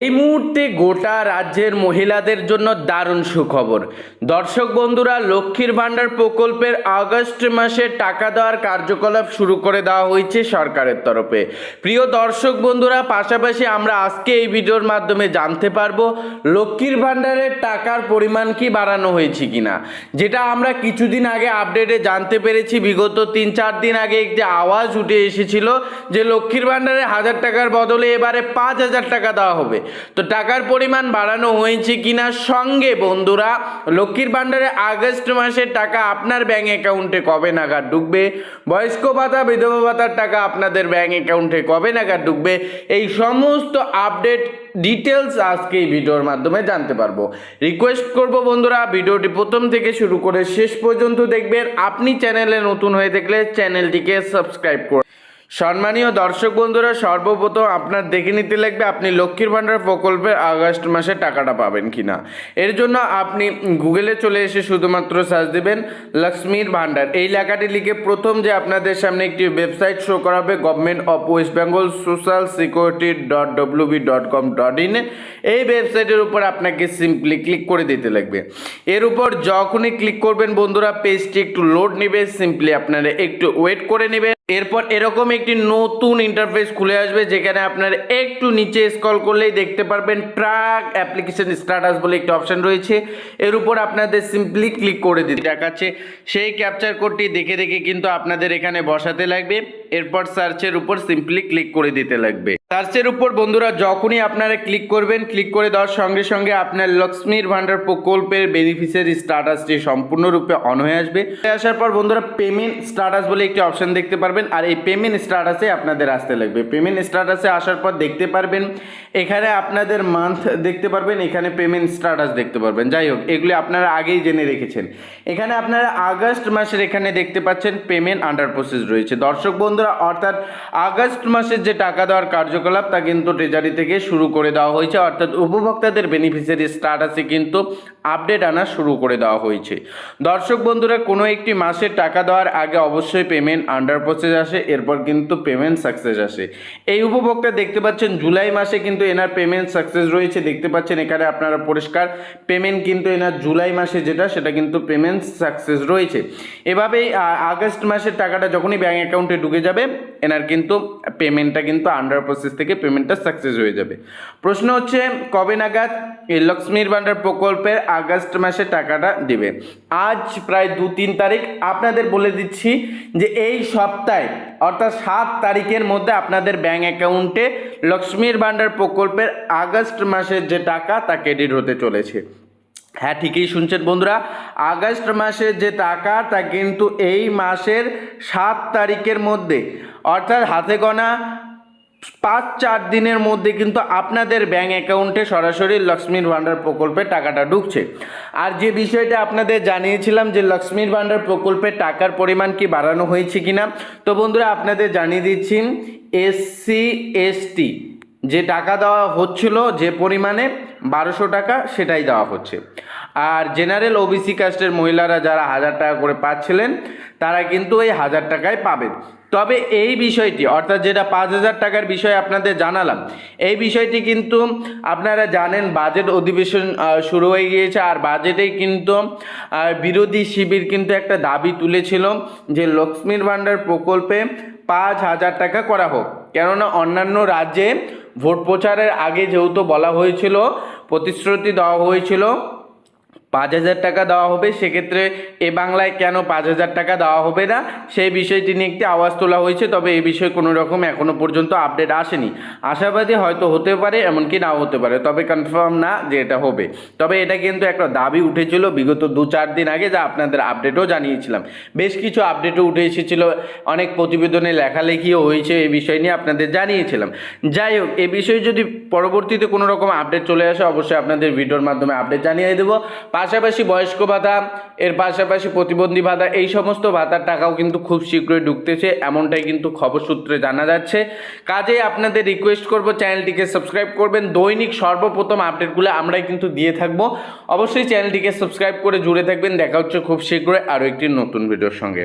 এই মুহূর্তে গোটা রাজ্যের মহিলাদের জন্য দারুণ সুখবর। দর্শক বন্ধুরা, লক্ষ্মীর ভাণ্ডার প্রকল্পের আগস্ট মাসে টাকা দেওয়ার কার্যকলাপ শুরু করে দেওয়া হয়েছে সরকারের তরফে। প্রিয় দর্শক বন্ধুরা, পাশাপাশি আমরা আজকে এই ভিডিওর মাধ্যমে জানতে পারব, লক্ষ্মীর ভাণ্ডারের টাকার পরিমাণ কি বাড়ানো হয়েছে কিনা। যেটা আমরা কিছুদিন আগে আপডেটে জানতে পেরেছি, বিগত তিন চার দিন আগে একটি আওয়াজ উঠে এসেছিল যে লক্ষ্মীর ভাণ্ডারে হাজার টাকার বদলে এবারে পাঁচ হাজার টাকা দেওয়া হবে। তো টাকার পরিমাণ বাড়ানো হয়েছে কিনা সঙ্গে বন্ধুরা, লক্ষ্মীর ভাণ্ডারে আগস্ট মাসের টাকা আপনার ব্যাঙ্ক অ্যাকাউন্টে কবে নাগাদ ঢুকবে? বয়স্ক ভাতা, বিধবা ভাতার টাকা আপনাদের ব্যাঙ্ক অ্যাকাউন্টে কবে নাগাদ ঢুকবে? এই সমস্ত আপডেট ডিটেলস আজকে এই ভিডিওর মাধ্যমে জানতে পারব। রিকোয়েস্ট করব বন্ধুরা, ভিডিওটি প্রথম থেকে শুরু করে শেষ পর্যন্ত দেখবেন। আপনি চ্যানেলে নতুন হয়ে থাকলে চ্যানেলটিকে সাবস্ক্রাইব করুন সম্মানীয় দর্শক বন্ধুরা, সর্বপ্রথম আপনার দেখে নিতে লাগবে আপনি লক্ষ্মীর ভাণ্ডার প্রকল্পের আগস্ট মাসে টাকাটা পাবেন কিনা। এর জন্য আপনি গুগলে চলে এসে শুধুমাত্র সার্চ দেবেন লক্ষ্মীর ভাণ্ডার। এই লেখাটি লিখে প্রথম যে আপনাদের সামনে একটি ওয়েবসাইট শো করাবে government of West Bengal social security dot WB dot com dot in এই ওয়েবসাইটের উপর আপনাকে সিম্পলি ক্লিক করে দিতে লাগবে। এর উপর যখনই ক্লিক করবেন বন্ধুরা পেজটি একটু লোড নেবে সিম্পলি আপনারা একটু ওয়েট করে নেবেন। এরপর এরকম একটি নতুন ইন্টারফেস খুলে আসবে যেখানে আপনার একটু নিচে স্কল করলেই দেখতে পারবেন ট্রাক অ্যাপ্লিকেশন স্ট্যাটাস বলে একটি অপশান রয়েছে। এর উপর আপনাদের সিম্পলি ক্লিক করে দিতে দেখাচ্ছে। সেই ক্যাপচার কোডটি দেখে দেখে কিন্তু আপনাদের এখানে বসাতে লাগবে। এরপর সার্চের উপর সিম্পলি ক্লিক করে দিতে লাগবে। সার্চের উপর বন্ধুরা যখনই আপনারা ক্লিক করবেন, ক্লিক করে দেওয়ার সঙ্গে সঙ্গে আপনার লক্ষ্মীর ভান্ডার প্রকল্পের বেনিফিসিয়ারি স্ট্যাটাসটি সম্পূর্ণরূপে অন হয়ে আসবে। আসার পর বন্ধুরা পেমেন্ট স্ট্যাটাস বলে একটি অপশন দেখতে পারবেন, আর এই পেমেন্ট স্ট্যাটাসে আপনাদের আসতে লাগবে। পেমেন্ট স্ট্যাটাসে আসার পর দেখতে পারবেন, এখানে আপনাদের মান্থ দেখতে পারবেন, এখানে পেমেন্ট স্ট্যাটাস দেখতে পারবেন। যাই হোক, এগুলি আপনারা আগেই জেনে রেখেছেন। এখানে আপনারা আগস্ট মাসের এখানে দেখতে পাচ্ছেন পেমেন্ট আন্ডার প্রসেস রয়েছে। দর্শক বন্ধুরা, অর্থাৎ আগস্ট মাসের যে টাকা দেওয়ার কার্যকলাপ, তা কিন্তু ট্রেজারি থেকে শুরু করে দেওয়া হয়েছে। অর্থাৎ উপভোক্তাদের বেনিফিসিয়ারি স্ট্যাটাসে কিন্তু আপডেট আনা শুরু করে দেওয়া হয়েছে। দর্শক বন্ধুরা, কোনো একটি মাসের টাকা দেওয়ার আগে অবশ্যই পেমেন্ট আন্ডার প্রসেস আসে, এরপর কিন্তু পেমেন্ট সাকসেস আসে। এই উপভোক্তা দেখতে পাচ্ছেন, জুলাই মাসে কিন্তু এনার পেমেন্ট সাকসেস রয়েছে। দেখতে পাচ্ছেন, এখানে আপনারা পরিষ্কার পেমেন্ট কিন্তু এনার জুলাই মাসে যেটা, সেটা কিন্তু পেমেন্ট সাকসেস রয়েছে। এভাবেই আগস্ট মাসের টাকাটা যখনই ব্যাঙ্ক অ্যাকাউন্টে ঢুকে যাবে, এনার কিন্তু পেমেন্টটা কিন্তু আন্ডার প্রসেস থেকে পেমেন্টটা সাকসেস হয়ে যাবে। প্রশ্ন হচ্ছে, কবে নাগাদ লক্ষ্মীর ভাণ্ডার প্রকল্পের আগস্ট মাসে টাকাটা দিবে? আজ প্রায় দু তিন তারিখ, আপনাদের বলে দিচ্ছি যে এই সপ্তাহে, অর্থাৎ সাত তারিখের মধ্যে আপনাদের ব্যাঙ্ক অ্যাকাউন্টে লক্ষ্মীর ভাণ্ডার প্রকল্পের আগস্ট মাসের যে টাকা তা ক্রেডিট হতে চলেছে। হ্যাঁ ঠিকই শুনছেন বন্ধুরা। আগস্ট মাসের যে টাকা, তা কিন্তু এই মাসের সাত তারিখের মধ্যে। অর্থাৎ হাতে গোনা পাঁচ, চার দিনের মধ্যে কিন্তু আপনাদের ব্যাঙ্ক অ্যাকাউন্টে সরাসরি লক্ষ্মীর ভাণ্ডার প্রকল্পে টাকাটা ঢুকছে। আর যে বিষয়টা আপনাদের জানিয়েছিলাম যে লক্ষ্মীর ভাণ্ডার প্রকল্পের টাকার পরিমাণ কি বাড়ানো হয়েছে কিনা, তো বন্ধুরা আপনাদের জানিয়ে দিচ্ছি এসসি এসটি যে টাকা দেওয়া হচ্ছিল, যে পরিমাণে বারোশো টাকা সেটাই দেওয়া হচ্ছে। আর জেনারেল ওবিসি কাস্টের মহিলারা যারা হাজার টাকা করে পাচ্ছিলেন, তারা কিন্তু এই হাজার টাকায় পাবেন। তবে এই বিষয়টি, অর্থাৎ যেটা পাঁচ হাজার টাকার বিষয় আপনাদের জানালাম, এই বিষয়টি কিন্তু আপনারা জানেন বাজেট অধিবেশন শুরু হয়ে গিয়েছে। আর বাজেটেই কিন্তু বিরোধী শিবির কিন্তু একটা দাবি তুলেছিল যে লক্ষ্মীর ভাণ্ডার প্রকল্পে পাঁচ হাজার টাকা করা হোক। কেননা অন্যান্য রাজ্যে ভোট প্রচারের আগে যেহেতু বলা হয়েছিল প্রতিশ্রুতি দেওয়া হয়েছিল পাঁচ হাজার টাকা দেওয়া হবে, সেক্ষেত্রে এ বাংলায় কেন পাঁচ হাজার টাকা দেওয়া হবে না? সেই বিষয়টি নিয়ে একটি আওয়াজ তোলা হয়েছে, তবে এই বিষয়ে কোনো রকম এখনও পর্যন্ত আপডেট আসেনি। আশাবাদী হয়তো হতে পারে, এমনকি নাও হতে পারে, তবে কনফার্ম না যে এটা হবে। তবে এটা কিন্তু একটা দাবি উঠেছিল বিগত দু চার দিন আগে, যা আপনাদের আপডেটও জানিয়েছিলাম। বেশ কিছু আপডেটও উঠে এসেছিল, অনেক প্রতিবেদনে লেখালেখিও হয়েছে এই বিষয় নিয়ে আপনাদের জানিয়েছিলাম। যাই হোক, এ বিষয়ে যদি পরবর্তীতে কোনো রকম আপডেট চলে আসে, অবশ্যই আপনাদের ভিডিওর মাধ্যমে আপডেট জানিয়ে দেবো। পাশাপাশি বয়স্ক ভাতা, এর পাশাপাশি প্রতিবন্ধী ভাতা, এই সমস্ত ভাতার টাকাও কিন্তু খুব শীঘ্রই ঢুকতেছে, এমনটাই কিন্তু খবর সূত্রে জানা যাচ্ছে। কাজেই আপনাদের রিকোয়েস্ট করব, চ্যানেলটিকে সাবস্ক্রাইব করবেন। দৈনিক সর্বপ্রথম আপডেটগুলো আমরাই কিন্তু দিয়ে থাকব। অবশ্যই চ্যানেলটিকে সাবস্ক্রাইব করে জুড়ে থাকবেন। দেখা হচ্ছে খুব শীঘ্রই আরও একটি নতুন ভিডিওর সঙ্গে।